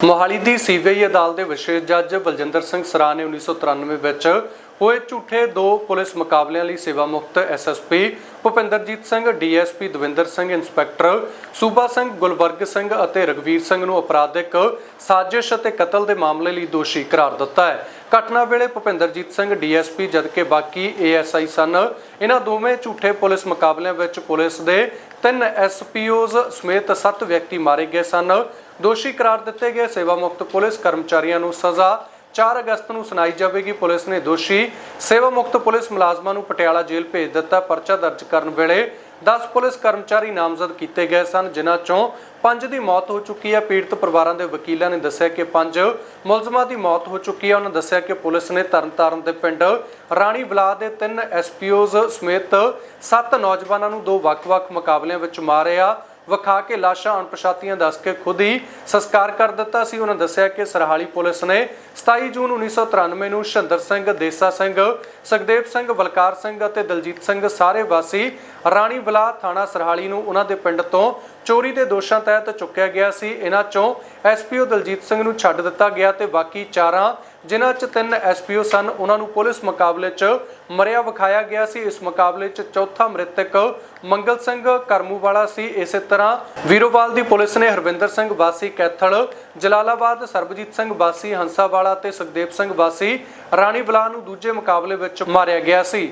ਮੋਹਾਲੀ ਦੀ CBI ਅਦਾਲਤ ਦੇ ਵਿਸ਼ੇਸ਼ ਜੱਜ ਬਲਜਿੰਦਰ ਸਿੰਘ ਸਰਾ ਨੇ 1993 ਵਿੱਚ ਹੋਏ ਝੂਠੇ ਦੋ ਪੁਲਿਸ ਮੁਕਾਬਲਿਆਂ ਲਈ ਸੇਵਾ ਮੁਕਤ SSP Bhupinderjit Singh DSP Davinder Singh, inspector Suba Singh Gulbarga Singh ਅਤੇ ਰਗਵੀਰ ਸਿੰਘ ਨੂੰ ਅਪਰਾਧਿਕ ਸਾਜ਼ਿਸ਼ ਅਤੇ ਕਤਲ ਦੇ ਮਾਮਲੇ ਲਈ ਦੋਸ਼ੀ ਕਰਾਰ ਦਿੱਤਾ ਹੈ। ਘਟਨਾ ਵੇਲੇ ਭੁਪਿੰਦਰਜੀਤ ਸਿੰਘ ਡੀਐਸਪੀ ਜਦਕਿ ਬਾਕੀ ਏਐਸਆਈ ਸਨ ਇਹਨਾਂ ਦੋਵੇਂ ਝੂਠੇ ਪੁਲਿਸ ਮੁਕਾਬਲਿਆਂ ਵਿੱਚ ਪੁਲਿਸ ਦੇ ਤਿੰਨ ਐਸਪੀਓਜ਼ ਸਮੇਤ 7 ਵਿਅਕਤੀ ਮਾਰੇ ਗਏ ਸਨ। ਦੋਸ਼ੀ ਕਰਾਰ ਦਿੱਤੇ ਗਏ ਸੇਵਾ ਮੁਕਤ ਪੁਲਿਸ ਕਰਮਚਾਰੀਆਂ ਨੂੰ ਸਜ਼ਾ 4 ਅਗਸਤ ਨੂੰ ਸੁਣਾਈ ਜਾਵੇਗੀ ਪੁਲਿਸ ਨੇ ਦੋਸ਼ੀ। ਸੇਵਾ ਮੁਕਤ ਪੁਲਿਸ ਮੁਲਾਜ਼ਮਾਂ ਨੂੰ ਪਟਿਆਲਾ ਜੇਲ੍ਹ ਭੇਜ ਦਿੱਤਾ ਪਰਚਾ ਦਰਜ ਕਰਨ ਵੇਲੇ। 10 ਪੁਲਿਸ ਕਰਮਚਾਰੀ ਨਾਮਜ਼ਦ ਕੀਤੇ ਗਏ ਸਨ, ਜਿਨ੍ਹਾਂ ਚੋਂ 5 ਦੀ ਮੌਤ ਹੋ ਚੁੱਕੀ ਹੈ। ਪੀੜਤ ਪਰਿਵਾਰਾਂ ਦੇ ਵਕੀਲਾਂ ਨੇ ਦੱਸਿਆ ਕਿ 5 ਮੁਲਜ਼ਮਾਂ ਦੀ ਮੌਤ ਹੋ ਚੁੱਕੀ ਹੈ। ਉਹਨਾਂ ਦੱਸਿਆ ਕਿ ਪੁਲਿਸ ਨੇ ਤਰਨਤਾਰਨ ਦੇ ਪਿੰਡ ਰਾਣੀ ਬਲਾ ਦੇ ਤਿੰਨ ਐਸਪੀਓਜ਼ ਸਮੇਤ 7 ਨੌਜਵਾਨਾਂ ਨੂੰ ਦੋ ਵੱਖ-ਵੱਖ ਮੁਕਾਬਲਿਆਂ ਵਿੱਚ ਮਾਰਿਆ। ਵਿਖਾ ਕੇ ਲਾਸ਼ਾਂ ਅਣਪਛਾਤੀਆਂ ਦੱਸ ਕੇ ਖੁਦ ਹੀ ਸੰਸਕਾਰ ਕਰ ਦਿੱਤਾ ਸੀ। ਉਹਨਾਂ ਦੱਸਿਆ ਕਿ ਸਰਹਾਲੀ ਪੁਲਿਸ ਨੇ 27 ਜੂਨ 1993 ਨੂੰ ਸ਼ਿੰਦਰ ਸਿੰਘ, ਦੇਸਾ ਸਿੰਘ, ਸੁਖਦੇਵ ਸਿੰਘ, ਵਲਕਾਰ ਸਿੰਘ ਅਤੇ ਦਲਜੀਤ ਸਿੰਘ ਸਾਰੇ ਵਾਸੀ ਰਾਣੀ ਬਲਾ ਥਾਣਾ ਸਰਹਾਲੀ ਨੂੰ ਉਹਨਾਂ ਦੇ ਪਿੰਡ ਤੋਂ ਚੋਰੀ ਦੇ ਦੋਸ਼ਾਂ ਤਹਿਤ ਚੁੱਕਿਆ ਗਿਆ ਸੀ। ਇਹਨਾਂ ਚੋਂ ਐਸਪੀਓ ਦਲਜੀਤ ਸਿੰਘ ਨੂੰ ਛੱਡ ਦਿੱਤਾ ਗਿਆ ਤੇ ਬਾਕੀ ਚਾਰਾਂ ਜਿਨ੍ਹਾਂ 'ਚ ਤਿੰਨ ਐਸਪੀਓ ਸਨ, ਉਹਨਾਂ ਨੂੰ ਪੁਲਿਸ ਮੁਕਾਬਲੇ 'ਚ ਮਰਿਆ ਵਿਖਾਇਆ ਗਿਆ ਸੀ। ਇਸ ਮੁਕਾਬਲੇ 'ਚ ਚੌਥਾ ਮ੍ਰਿਤਕ ਮੰਗਲ ਸਿੰਘ ਕਰਮੂ ਵਾਲਾ ਸੀ। ਇਸੇ ਤਰ੍ਹਾਂ ਵੀਰੋਵਾਲ ਦੀ ਪੁਲਿਸ ਨੇ ਹਰਵਿੰਦਰ ਸਿੰਘ ਵਾਸੀ ਕੈਥਲ, ਜਲਾਲਾਬਾਦ ਸਰਬਜੀਤ ਸਿੰਘ ਵਾਸੀ ਹੰਸਾਵਾਲਾ ਤੇ ਸੁਖਦੇਵ ਸਿੰਘ ਵਾਸੀ ਰਾਣੀ ਬਲਾ ਨੂੰ ਦੂਜੇ ਮੁਕਾਬਲੇ ਵਿੱਚ ਮਾਰਿਆ ਗਿਆ ਸੀ।